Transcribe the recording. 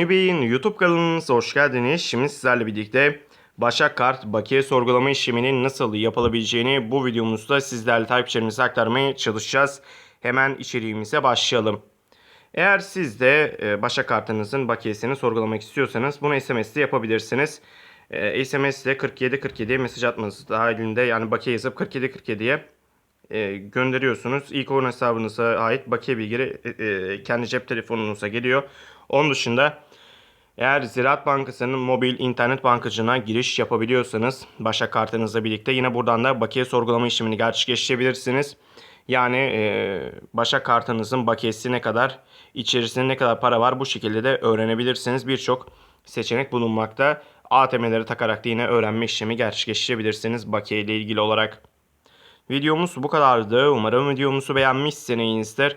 Bey'in YouTube kanalınıza hoş geldiniz. Şimdi sizlerle birlikte Başak Kart bakiye sorgulama işleminin nasıl yapılabileceğini bu videomuzda sizlerle takipçilerimize aktarmaya çalışacağız. Hemen içeriğimize başlayalım. Eğer siz de e, Başak Kartınızın bakiyesini sorgulamak istiyorsanız bunu SMS'te yapabilirsiniz. E, SMS'te 4747 mesaj atmanız dahilinde yani bakiye yazıp 4747'ye e, gönderiyorsunuz. İlk oyun hesabınıza ait bakiye bilgileri e, kendi cep telefonunuza geliyor. Onun dışında eğer Ziraat Bankası'nın mobil internet bankacına giriş yapabiliyorsanız Başak kartınızla birlikte yine buradan da bakiye sorgulama işlemini gerçekleştirebilirsiniz. Yani e, Başak kartınızın bakiyesi ne kadar, içerisinde ne kadar para var bu şekilde de öğrenebilirsiniz. Birçok seçenek bulunmakta. ATM'leri takarak da yine öğrenme işlemi gerçekleştirebilirsiniz bakiye ile ilgili olarak. Videomuz bu kadardı. Umarım videomuzu beğenmişsinizdir.